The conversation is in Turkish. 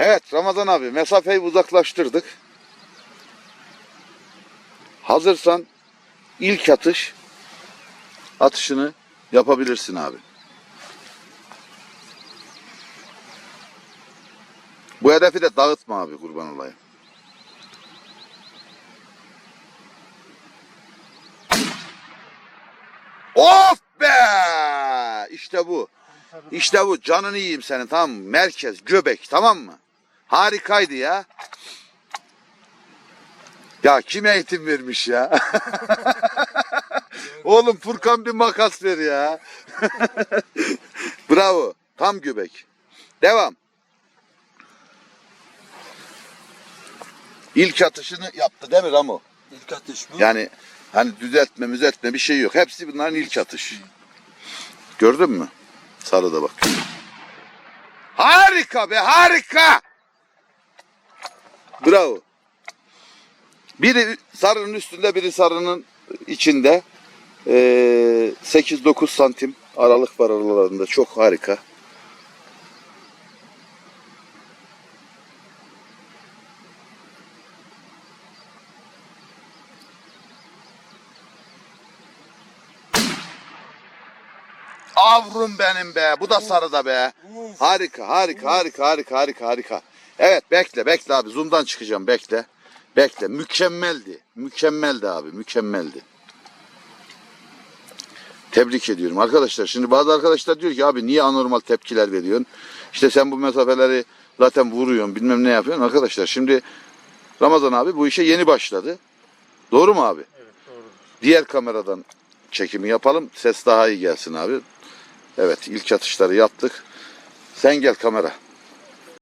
Evet Ramazan abi mesafeyi uzaklaştırdık. Hazırsan ilk atış atışını yapabilirsin abi. Bu hedefi de dağıtma abi kurban olayım. Of be! İşte bu. İşte bu. Canını yiyeyim senin tamam mı? Merkez, göbek tamam mı? Harikaydı ya. Ya kim eğitim vermiş ya? Oğlum Furkan bir makas ver ya. Bravo. Tam göbek. Devam. İlk atışını yaptı değil mi Ramo? İlk atış mı? Yani hani düzeltme müzeltme bir şey yok. Hepsi bunların ilk atış. Gördün mü? Sarıda bak. Harika be harika. Bravo. Biri sarının üstünde biri sarının içinde. Ee, 8-9 santim aralık var aralarında. Çok harika. Avrum benim be. Bu da sarıda be. Harika, harika, harika, harika, harika, harika. Evet bekle, bekle abi. Zoom'dan çıkacağım, bekle. Bekle. Mükemmeldi. Mükemmeldi abi, mükemmeldi. Tebrik ediyorum arkadaşlar. Şimdi bazı arkadaşlar diyor ki abi niye anormal tepkiler veriyorsun? İşte sen bu mesafeleri zaten vuruyorsun, bilmem ne yapıyorsun. Arkadaşlar şimdi Ramazan abi bu işe yeni başladı. Doğru mu abi? Evet doğru. Diğer kameradan çekimi yapalım. Ses daha iyi gelsin abi. Evet ilk atışları yaptık. Sen gel kamera.